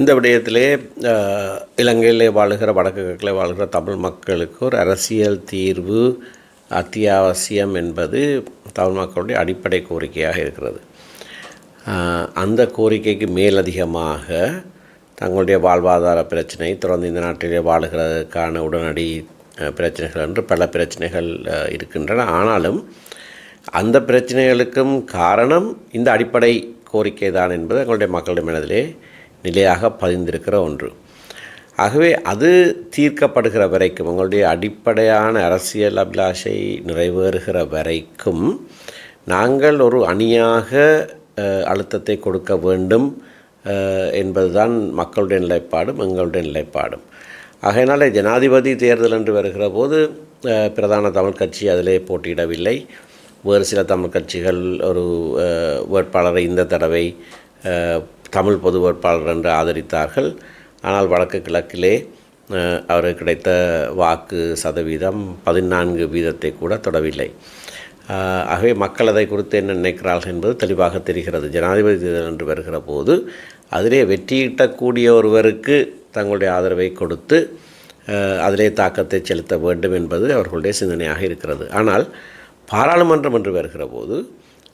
இந்த விடயத்திலே இலங்கையிலே வாழுகிற வடக்கு கிழக்கிலே வாழ்கிற தமிழ் மக்களுக்கு ஒரு அரசியல் தீர்வு அத்தியாவசியம் என்பது தமிழ் மக்களுடைய அடிப்படை கோரிக்கையாக இருக்கிறது. அந்த கோரிக்கைக்கு மேலதிகமாக தங்களுடைய வாழ்வாதார பிரச்சனை தொடர்ந்து இந்த நாட்டிலே வாழுகிறதுக்கான உடனடி பிரச்சனைகள் என்று பல பிரச்சனைகள் இருக்கின்றன. ஆனாலும் அந்த பிரச்சனைகளுக்கும் காரணம் இந்த அடிப்படை கோரிக்கை தான் என்பது எங்களுடைய மக்களுடைய மனதிலே நிலையாக பதிந்திருக்கிற ஒன்று. ஆகவே அது தீர்க்கப்படுகிற வரைக்கும் உங்களுடைய அடிப்படையான அரசியல் அபிலாஷை நிறைவேறுகிற வரைக்கும் நாங்கள் ஒரு அணியாக அழுத்தத்தை கொடுக்க வேண்டும் என்பதுதான் மக்களுடைய நிலைப்பாடும் எங்களுடைய நிலைப்பாடும். ஆகையினால ஜனாதிபதி தேர்தல் என்று வருகிற போது பிரதான தமிழ் கட்சி அதிலே போட்டியிடவில்லை. வேறு சில தமிழ் கட்சிகள் ஒரு வேட்பாளரை இந்த தடவை தமிழ் பொது வேட்பாளர் என்று ஆதரித்தார்கள். ஆனால் வடக்கு கிழக்கிலே அவருக்கு கிடைத்த வாக்கு சதவீதம் பதினான்கு வீதத்தை கூட தொடவில்லை. ஆகவே மக்கள் அதை குறித்து என்ன நினைக்கிறார்கள் என்பது தெளிவாக தெரிகிறது. ஜனாதிபதி தேர்தல் என்று வருகிற போது அதிலே வெற்றியிட்டக்கூடிய ஒருவருக்கு தங்களுடைய ஆதரவை கொடுத்து அதிலே தாக்கத்தை செலுத்த வேண்டும் என்பது அவர்களுடைய சிந்தனையாக இருக்கிறது. ஆனால் பாராளுமன்றம் என்று வருகிற போது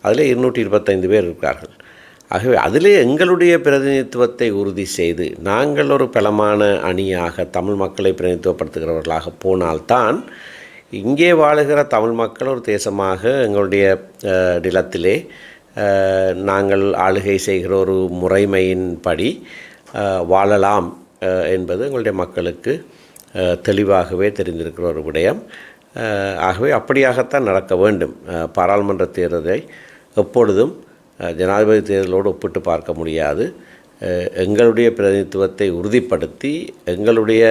அதிலே இருநூற்றி இருபத்தைந்து பேர் இருக்கிறார்கள். ஆகவே அதிலே எங்களுடைய பிரதிநிதித்துவத்தை உறுதி செய்து நாங்கள் ஒரு பலமான அணியாக தமிழ் மக்களை பிரதிநிதித்துவப்படுத்துகிறவர்களாக போனால்தான் இங்கே வாழுகிற தமிழ் மக்கள் ஒரு தேசமாக எங்களுடைய நிலத்திலே நாங்கள் ஆளுகை செய்கிற ஒரு முறைமையின்படி வாழலாம் என்பது எங்களுடைய மக்களுக்கு தெளிவாகவே தெரிந்திருக்கிற ஒரு விடயம். ஆகவே அப்படியாகத்தான் நடக்க வேண்டும். பாராளுமன்ற தேர்தலை எப்பொழுதும் ஜனாதிபதி தேர்தலோடு ஒப்பிட்டு பார்க்க முடியாது. எங்களுடைய பிரதிநிதித்துவத்தை உறுதிப்படுத்தி எங்களுடைய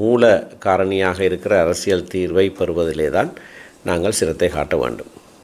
மூல காரணியாக இருக்கிற அரசியல் தீர்வை பெறுவதிலே தான் நாங்கள் சிரத்தை காட்ட வேண்டும்.